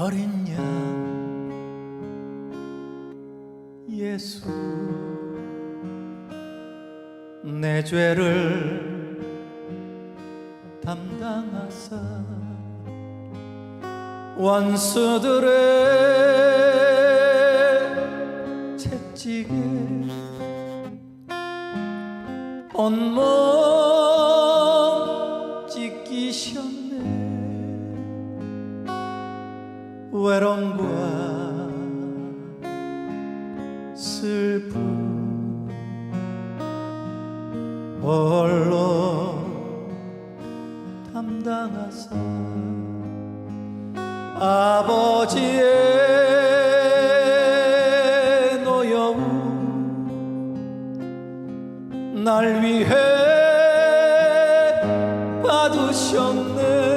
어린 양 예수 내 죄를 담당하사 원수들의 채찍에 온몸 외로움과 슬픔. 홀로 담당하사 아버지의 노여움 날 위해 받으셨네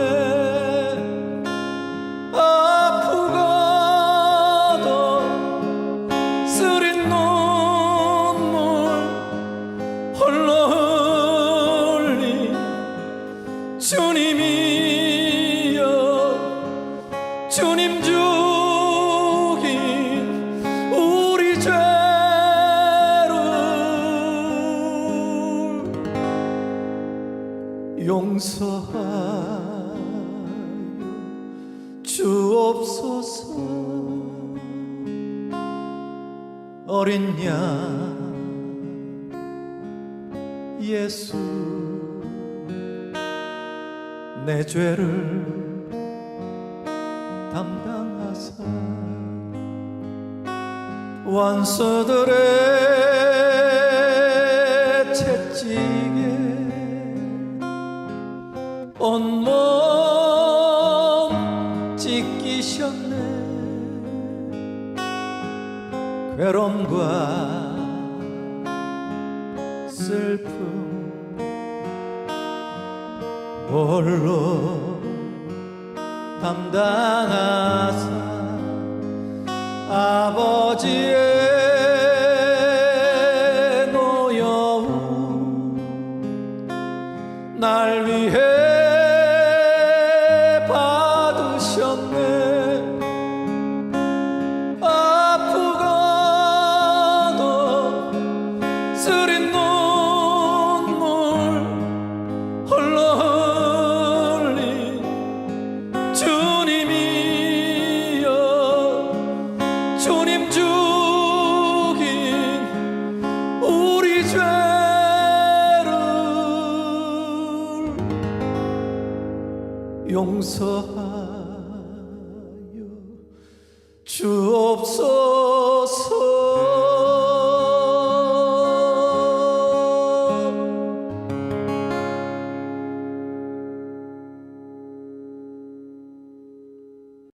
용서하여 주옵소서 어린 양 예수 내 죄를 담당하사. 원수들의 채찍에 온몸 찢기셨네. 괴로움과 슬픔 홀로 담당하사 아버지의 노여움 날 위해 용서하여 주옵소서